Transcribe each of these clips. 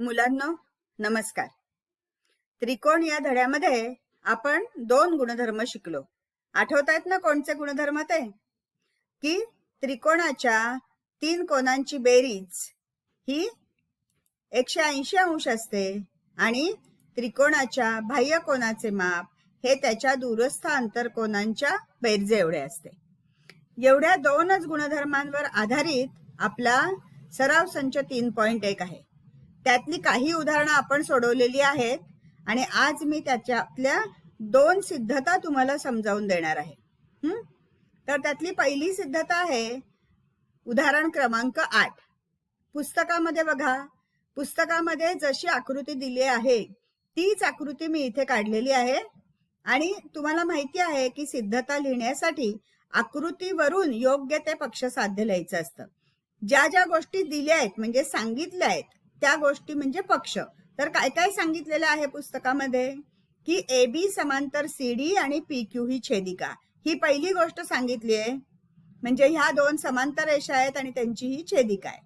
मुलांनो नमस्कार. त्रिकोण या धड्यामध्ये आपण दोन गुणधर्म शिकलो. आठवत आहेत ना कोणचे गुणधर्म ते? की त्रिकोणाच्या तीन कोणांची बेरीज ही एकशे ऐंशी अंश असते आणि त्रिकोणाच्या बाह्य कोणाचे माप हे त्याच्या दूरस्थ अंतरकोनांच्या बेरजे एवढे असते. एवढ्या दोनच गुणधर्मांवर आधारित आपला सराव संच तीन पॉइंट एक आहे. त्यातली काही उदाहरणं आपण सोडवलेली आहेत. आणि आज मी त्याच्यातल्या दोन सिद्धता तुम्हाला समजावून देणार आहे. तर त्यातली पहिली सिद्धता आहे उदाहरण क्रमांक आठ. पुस्तकामध्ये बघा. पुस्तकामध्ये जशी आकृती दिली आहे तीच आकृती मी इथे काढलेली आहे. आणि तुम्हाला माहिती आहे की सिद्धता लिहिण्यासाठी आकृतीवरून योग्य ते पक्ष साध्य लिहायचं असतं. ज्या ज्या गोष्टी दिल्या आहेत म्हणजे सांगितल्या आहेत त्या गोष्टी म्हणजे पक्ष. तर काय काय सांगितलेलं आहे पुस्तकामध्ये? की ए बी समांतर सी डी आणि पी क्यू ही छेदिका. ही पहिली गोष्ट सांगितली आहे. म्हणजे ह्या दोन समांतर रेषा आहेत आणि त्यांची ही छेदिका आहे.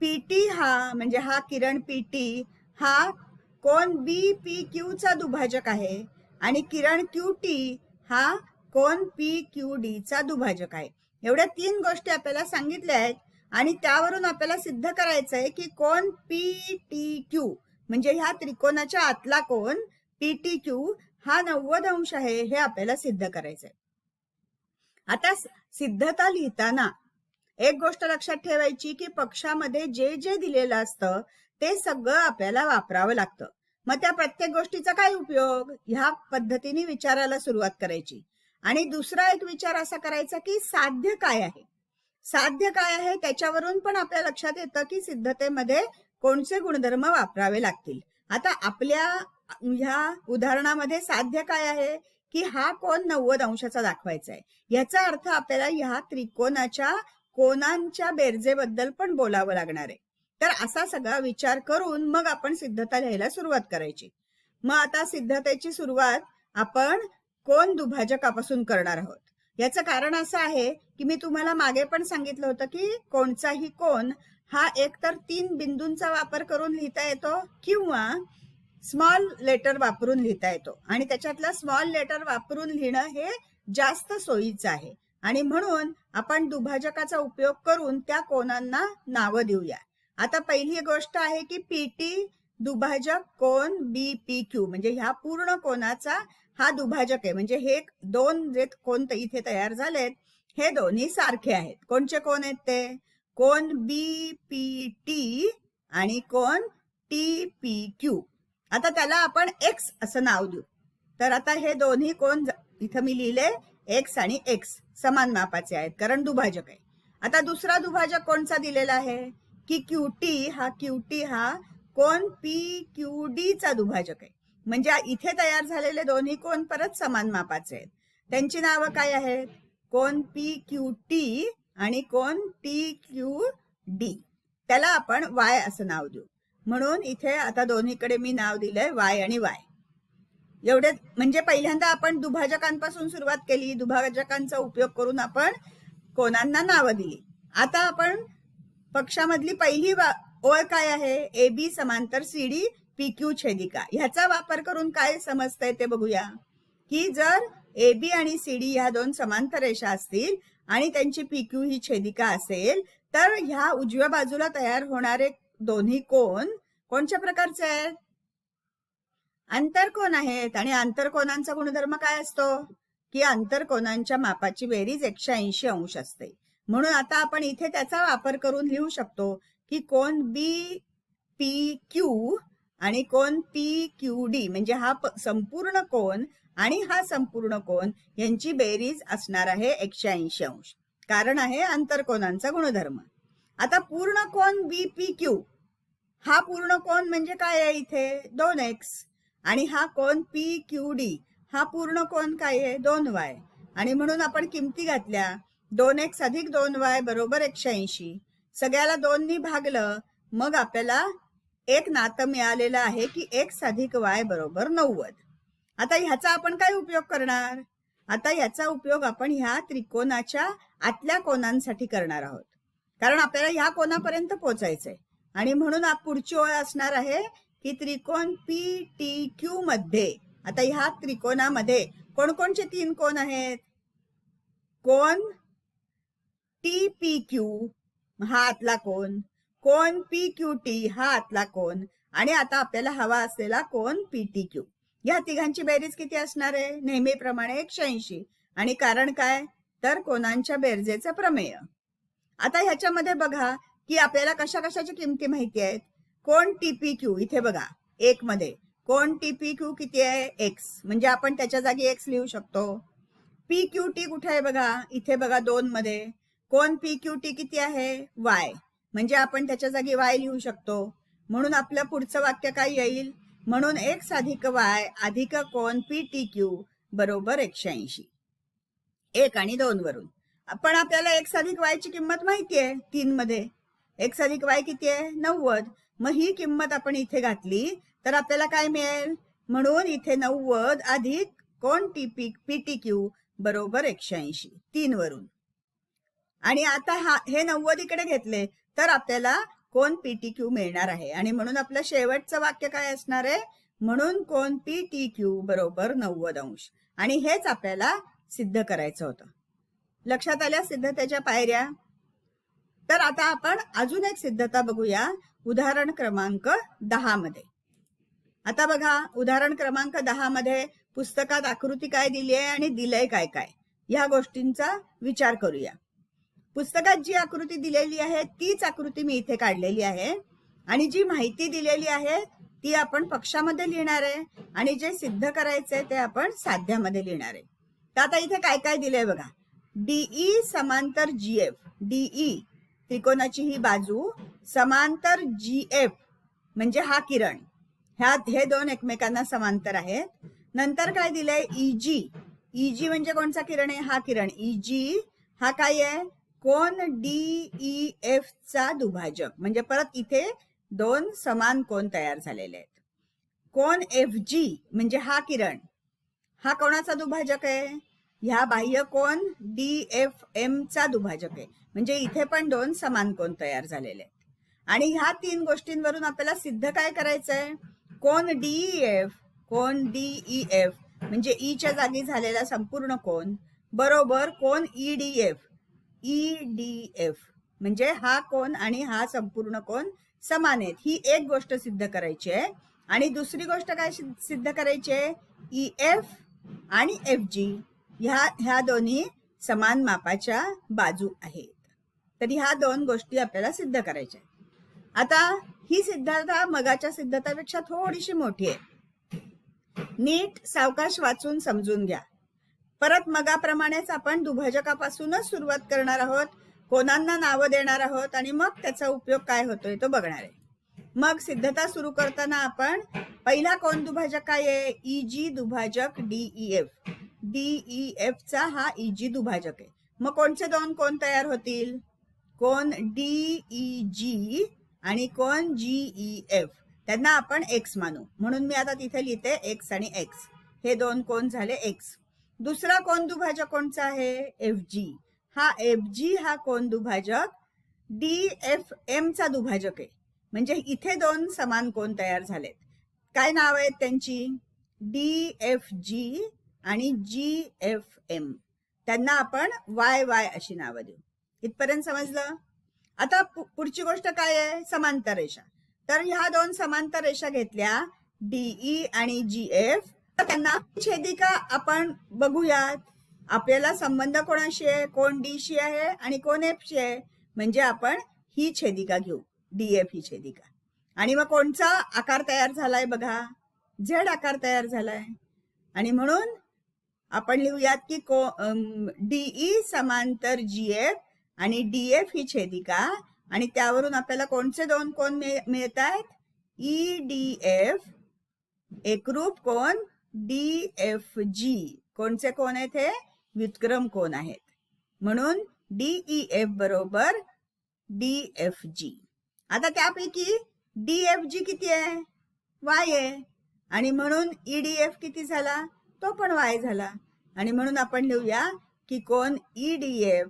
पी टी हा म्हणजे हा किरण पीटी हा कोण बी पी क्यू चा दुभाजक आहे. आणि किरण क्यू टी हा कोण पी क्यू डी चा दुभाजक आहे. एवढ्या तीन गोष्टी आपल्याला सांगितल्या आहेत. आणि त्यावरून आपल्याला सिद्ध करायचं आहे की कोण पी टी क्यू म्हणजे ह्या त्रिकोणाच्या आतला कोण पी टी क्यू हा नव्वद अंश आहे हे आपल्याला सिद्ध करायचं आहे आता सिद्धता लिहिताना एक गोष्ट लक्षात ठेवायची की पक्षामध्ये जे जे दिलेलं असतं ते सगळं आपल्याला वापरावं लागतं. मग त्या प्रत्येक गोष्टीचा काय उपयोग? ह्या पद्धतीने विचारायला सुरुवात करायची. आणि दुसरा एक विचार असा करायचा की साध्य काय आहे? साध्य काय आहे त्याच्यावरून पण आपल्या लक्षात येतं की सिद्धतेमध्ये कोणते गुणधर्म वापरावे लागतील. आता आपल्या ह्या उदाहरणामध्ये साध्य काय आहे की हा कोण नव्वद अंशाचा दाखवायचा आहे. याचा अर्थ आपल्याला ह्या त्रिकोणाच्या कोणांच्या बेरजेबद्दल पण बोलावं लागणार आहे. तर असा सगळा विचार करून मग आपण सिद्धता लिहायला सुरुवात करायची. मग आता सिद्धतेची सुरुवात आपण कोण दुभाजकापासून करणार आहोत. याचं कारण असं आहे की मी तुम्हाला मागे पण सांगितलं होतं की कोणचाही कोण हा एकतर तीन बिंदूंचा वापर करून लिहिता येतो किंवा स्मॉल लेटर वापरून लिहिता येतो. आणि त्याच्यातला स्मॉल लेटर वापरून लिहिणं हे जास्त सोयीचं आहे. आणि म्हणून आपण दुभाजकाचा उपयोग करून त्या कोणांना नावं देऊया. आता पहिली गोष्ट आहे की पीटी दुभाजक कोण बी पी क्यू म्हणजे ह्या पूर्ण कोणाचा हा दुभाजक आहे. म्हणजे हे दोन जे कोण इथे तयार झालेत हे दोन्ही सारखे आहेत. कोणचे कोण आहेत ते? कोण बी पी टी आणि कोण टी पी क्यू आता त्याला आपण एक्स असं नाव देऊ. तर आता हे दोन्ही कोण ज- इथं मी लिहिले एक्स आणि एक्स समान मापाचे आहेत कारण दुभाजक आहे. आता दुसरा दुभाजक कोणचा दिलेला आहे? की क्यू टी हा क्यू टी हा कोण पी क्यू डी चा दुभाजक आहे. म्हणजे इथे तयार झालेले दोन्ही कोण परत समान मापाचे आहेत. त्यांची नावं काय आहेत? कोण पी क्यू टी आणि कोण टी क्यू डी त्याला आपण वाय असं नाव देऊ. म्हणून इथे आता दोन्हीकडे मी नाव दिलंय वाय आणि वाय एवढे म्हणजे पहिल्यांदा आपण दुभाजकांपासून सुरुवात केली. दुभाजकांचा उपयोग करून आपण कोणांना नावं दिली. आता आपण पक्षामधली पहिली ओळ काय आहे? ए बी समांतर सी डी पी क्यू छेदिका. ह्याचा वापर करून काय समजतंय ते बघूया. की जर ए बी आणि सी डी ह्या दोन समांतर रेषा असतील आणि त्यांची पी क्यू ही छेदिका असेल तर ह्या उजव्या बाजूला तयार होणारे दोन्ही कोण कोणत्या प्रकारचे आहेत? आंतरकोन आहेत. आणि आंतरकोनांचा गुणधर्म काय असतो? की आंतरकोनांच्या मापाची बेरीज एकशे ऐंशी अंश असते. म्हणून आता आपण इथे त्याचा वापर करून लिहू शकतो की कोण बी पी क्यू आणि कोण? पी क्यू डी म्हणजे हा संपूर्ण कोण आणि हा संपूर्ण कोण यांची बेरीज असणार आहे एकशे ऐंशी अंश. कारण आहे आंतरकोनांचा गुणधर्म. आता पूर्ण कोण बी पी क्यू? हा पूर्ण कोण म्हणजे काय आहे इथे? दोन एक्स. आणि हा कोण? पी क्यू डी हा पूर्ण कोण काय आहे? दोन वाय. आणि म्हणून आपण किमती घातल्या. दोन एक्स अधिक दोन वाय बरोबर एकशे ऐंशी. सगळ्याला दोननी भागलं मग आपल्याला एक नातं मिळालेलं आहे की एक्स अधिक वाय बरोबर नव्वद. आता ह्याचा आपण काय उपयोग करणार? आता याचा उपयोग आपण ह्या त्रिकोणाच्या आतल्या कोणांसाठी करणार आहोत. कारण आपल्याला ह्या कोणापर्यंत पोहोचायचंय आणि म्हणून पुढची ओळ असणार आहे की त्रिकोण पी टी क्यू मध्ये. आता ह्या त्रिकोणामध्ये कोणकोणचे तीन कोण आहेत? कोण? टी पी क्यू हा आतला कोण? कोण पी क्यू टी हा आतला कोण. आणि आता आपल्याला हवा असलेला कोण पी टी क्यू या तिघांची बेरीज किती असणार आहे? नेहमीप्रमाणे एकशे ऐंशी. आणि कारण काय? तर कोणांच्या बेरजेचं प्रमेय. आता ह्याच्यामध्ये बघा की आपल्याला कशा कशाची किमती माहिती आहेत? कोण टीपी क्यू इथे बघा. एक मध्ये कोण टीपी क्यू किती आहे? एक्स म्हणजे आपण त्याच्या जागी एक्स लिहू शकतो. पी क्यू टी कुठे आहे बघा? इथे बघा दोन मध्ये कोण पी क्यू टी किती आहे? वाय म्हणजे आपण त्याच्या जागी वाय लिहू शकतो. म्हणून आपलं पुढचं वाक्य काय येईल? म्हणून एक्स अधिक वाय अधिक कोण पी टी क्यू बरोबर एकशे ऐंशी. एक आणि दोन वरून. पण आपल्याला एक्स अधिक वाय ची किंमत माहिती आहे तीन मध्ये. एक्स अधिक वाय किती आहे? नव्वद. मग ही किंमत आपण इथे घातली तर आपल्याला काय मिळेल? म्हणून इथे नव्वद अधिक कोण T P P T Q बरोबर एकशे ऐंशी. तीन वरून. आणि आता हा हे नव्वद इकडे घेतले. तर आपल्याला कोण पी टी क्यू मिळणार आहे? आणि म्हणून आपलं शेवटचं वाक्य काय असणार आहे? म्हणून कोण पी टी क्यू बरोबर नव्वद अंश. आणि हेच आपल्याला सिद्ध करायचं होतं. लक्षात आल्या सिद्धतेच्या पायऱ्या? तर आता आपण अजून एक सिद्धता बघूया उदाहरण क्रमांक दहा मध्ये. आता बघा उदाहरण क्रमांक दहा मध्ये पुस्तकात आकृती काय दिली आहे आणि दिलंय काय काय? या गोष्टींचा विचार करूया. पुस्तकात जी आकृती दिलेली आहे तीच आकृती मी इथे काढलेली आहे. आणि जी माहिती दिलेली आहे ती आपण पक्षामध्ये लिहिणार आहे. आणि जे सिद्ध करायचंय ते आपण साध्यामध्ये लिहिणार आहे. तर आता इथे काय काय दिलंय बघा. डीई समांतर जी एफ. डीई त्रिकोणाची ही बाजू समांतर जी एफ म्हणजे हा किरण. ह्या हे दोन एकमेकांना समांतर आहेत. नंतर काय दिलंय? इजी इजी म्हणजे कोणचा किरण आहे? हा किरण. इजी हा काय आहे? कोण डी ई एफ चा दुभाजक? म्हणजे परत इथे दोन समान कोण तयार झालेले आहेत. कोण एफ जी म्हणजे हा किरण. हा कोणाचा दुभाजक आहे? ह्या बाह्य कोण डी एफ एम चा दुभाजक आहे. म्हणजे इथे पण दोन समान कोण तयार झालेले आहेत. आणि ह्या तीन गोष्टींवरून आपल्याला सिद्ध काय करायचंय? कोण डीई एफ कोण डीई एफ म्हणजे e ईच्या जागी झालेला संपूर्ण कोण बरोबर कोण E D F E D F म्हणजे हा कोण आणि हा संपूर्ण कोण समान आहेत. ही एक गोष्ट सिद्ध करायची आहे. आणि दुसरी गोष्ट काय सिद्ध- सिद्ध करायची आहे? ई एफ आणि एफ जी ह्या ह्या दोन्ही समान मापाच्या बाजू आहेत. तर ह्या दोन गोष्टी आपल्याला सिद्ध करायच्या आहेत. आता ही सिद्धता मगाच्या सिद्धतापेक्षा थोडीशी मोठी आहे. नीट सावकाश वाचून समजून घ्या. परत मगाप्रमाणेच आपण दुभाजकापासूनच सुरुवात करणार आहोत. कोणांना नावं देणार आहोत आणि मग त्याचा उपयोग काय होतोय तो बघणार आहे. मग सिद्धता सुरू करताना आपण पहिला कोण दुभाजक काय आहे? जी दुभाजक डीई एफ डीई एफ चा हा इजी दुभाजक आहे. मग कोणचे दोन कोण तयार होतील? कोण डीई जी आणि कोण जीई एफ त्यांना आपण एक्स मानू. म्हणून मी आता तिथे लिहिते एक्स आणि एक्स हे दोन कोण झाले? एक्स दुसरा कोण दुभाजक कोणचा आहे? एफ जी हा एफ जी हा कोण दुभाजक? डी एफ एम चा दुभाजक आहे. म्हणजे इथे दोन समान कोण तयार झालेत. काय नाव आहेत त्यांची? डी एफ जी आणि जी एफ एम त्यांना आपण वाय वाय अशी नावं देऊ. इथपर्यंत समजलं? आता पु- पुढची गोष्ट काय आहे? समांतर रेषा तर ह्या दोन समांतर रेषा घेतल्या डीई आणि जी एफ त्यांना छेदिका आपण बघूयात. आपल्याला संबंध कोणाशी आहे? कोण डी शी आहे? आणि कोण एफ शी आहे? म्हणजे आपण ही छेदिका घेऊ. डी एफ ही छेदिका आणि मग कोणचा आकार तयार झालाय बघा. झेड आकार तयार झालाय. आणि म्हणून आपण लिहूयात की को डीई समांतर जी एफ आणि डी एफ ही छेदिका आणि त्यावरून आपल्याला कोणचे दोन कोण मिळत आहेत ई डी एफ एकरूप कोण? D F G. कोणचे कोण आहेत हे? व्युत्क्रम कोण आहेत? म्हणून डीई एफ बरोबर डी एफ जी. आता त्यापैकी डी एफ जी किती आहे? वाय आहे. आणि म्हणून ई डी एफ किती झाला? तो पण वाय झाला. आणि म्हणून आपण लिहूया की कोण ई डी एफ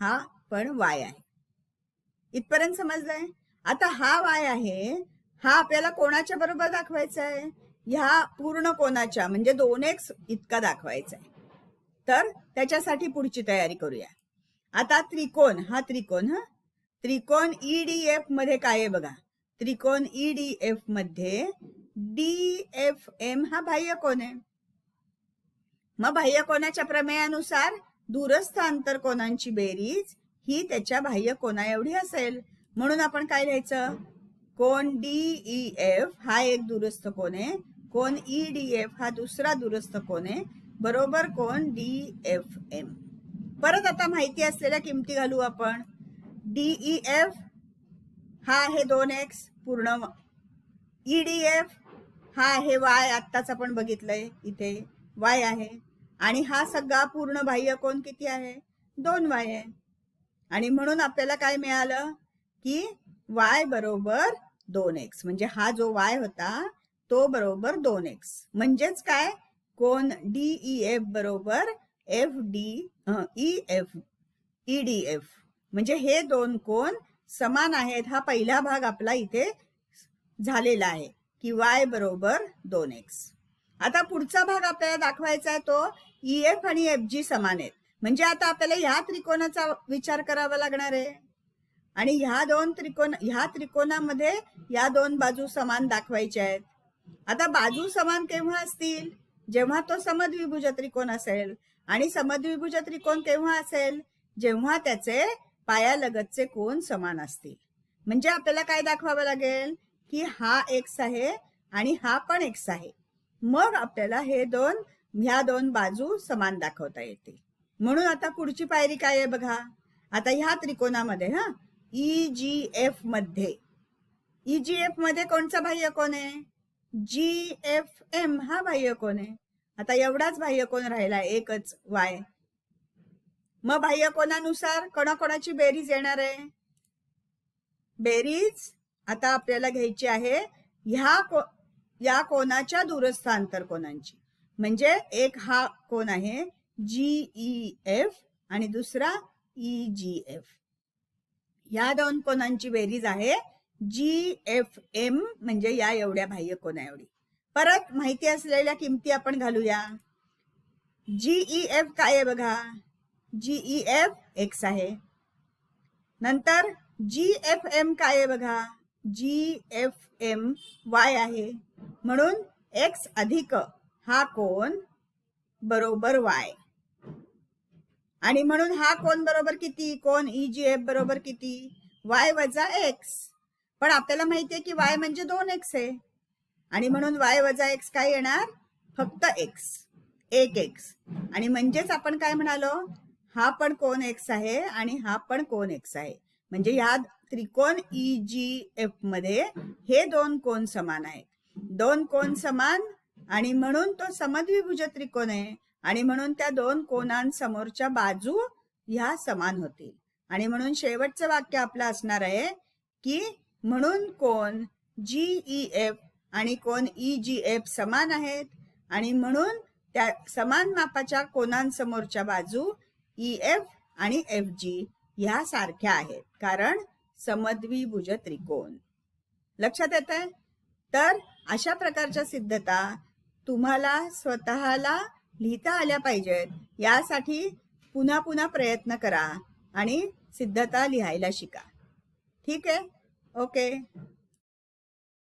हा पण वाय आहे. इथपर्यंत समजलंय? आता हा वाय आहे हा आपल्याला कोणाच्या बरोबर दाखवायचा आहे? ह्या पूर्ण कोणाच्या म्हणजे दोन एक इतका दाखवायचा आहे तर त्याच्यासाठी पुढची तयारी करूया. आता त्रिकोण हा त्रिकोण हा. त्रिकोण ईडीएफमध्ये काय आहे बघा? त्रिकोण ईडीएफमध्ये डी एफ एम हा बाह्य कोण आहे. मग बाह्य कोणाच्या प्रमेयानुसार दूरस्थ अंतर कोणांची बेरीज ही त्याच्या बाह्य कोणा एवढी असेल. म्हणून आपण काय लिहायचं? कोण डीई एफ हा एक दूरस्थ कोण आहे. कोण ई डी एफ हा दुसरा दुरुस्त कोण आहे? बरोबर कोण? डी एफ एम परत आता माहिती असलेल्या किमती घालू आपण. डीई एफ हा आहे दोन एक्स पूर्ण ई डी एफ हा आहे वाय आत्ताच आपण बघितलंय इथे. वाय आहे. आणि हा सगळा पूर्ण बाह्य कोण किती आहे? दोन वाय आहे. आणि म्हणून आपल्याला काय मिळालं? की वाय बरोबर दोन एक्स म्हणजे हा जो वाय होता तो बरोबर दोन एक्स म्हणजेच काय? कोण? डीई एफ बरोबर F D E F E D F म्हणजे हे दोन कोण समान आहेत? हा पहिला भाग आपला इथे झालेला आहे. की वाय बरोबर दोन एक्स आता पुढचा भाग आपल्याला दाखवायचा आहे तो ई एफ आणि एफ जी समान आहेत. म्हणजे आता आपल्याला ह्या त्रिकोणाचा विचार करावा लागणार आहे. आणि ह्या दोन त्रिकोण ह्या त्रिकोणामध्ये या दोन बाजू समान दाखवायच्या आहेत. आता बाजू समान केव्हा असतील? जेव्हा तो समद्विभुज त्रिकोण असेल आणि समद्विभुज त्रिकोण केव्हा असेल? जेव्हा त्याचे पायालगतचे कोण समान असतील. म्हणजे आपल्याला काय दाखवावं लागेल? की हा एक्स आहे आणि हा पण एक्स आहे. मग आपल्याला हे दोन ह्या दोन बाजू समान दाखवता येतील. म्हणून आता पुढची पायरी काय आहे बघा? आता ह्या त्रिकोणामध्ये हा? ई जी एफमध्ये. ई जी एफमध्ये कोणचा बाह्य कोण आहे? जी एफ एम हा बाह्य कोण आहे. आता एवढाच बाह्य कोण राहिला एकच वाय मग बाह्य कोणानुसार कोणाकोणाची बेरीज येणार आहे? बेरीज आता आपल्याला घ्यायची आहे ह्या को या कोणाच्या दूरस्थांतर कोणांची म्हणजे एक हा कोण आहे जी ई एफ आणि दुसरा ई जी एफ या दोन कोणांची बेरीज आहे जी एफ एम म्हणजे या एवढ्या बाह्य कोणा एवढी परत माहिती असलेल्या किमती आपण घालूया. जीई एफ काय आहे बघा? जीई एफ एक्स आहे. नंतर जी एफ एम काय आहे बघा? जी एफ एम वाय आहे. म्हणून एक्स अधिक हा कोण बरोबर वाय. आणि म्हणून हा कोण बरोबर किती? कोण ई जी एफ बरोबर किती? वाय वजा एक्स. पण आपल्याला माहितीये की वाय म्हणजे दोन एक्स आहे. आणि म्हणून वाय वजा एक्स काय येणार? फक्त एक्स एक एक्स आणि म्हणजेच आपण काय म्हणालो? हा पण कोण एक्स आहे आणि हा पण कोण एक्स आहे. म्हणजे या त्रिकोण ई जी एफमध्ये हे दोन कोण समान आहेत. दोन कोण समान आणि म्हणून तो समद्विभुज त्रिकोण आहे. आणि म्हणून त्या दोन कोणांसमोरच्या बाजू ह्या समान होतील. आणि म्हणून शेवटचं वाक्य आपलं असणार आहे की म्हणून कोण जीई एफ आणि कोण ई जी एफ समान आहेत आणि म्हणून त्या समान मापाच्या कोणांसमोरच्या बाजू ई एफ आणि एफ जी ह्या सारख्या आहेत. कारण समद्विभुज त्रिकोण. लक्षात येत आहे तर अशा प्रकारच्या सिद्धता तुम्हाला स्वतःला लिहिता आल्या पाहिजेत. यासाठी पुन्हा पुन्हा प्रयत्न करा आणि सिद्धता लिहायला शिका. ठीक आहे? Okay.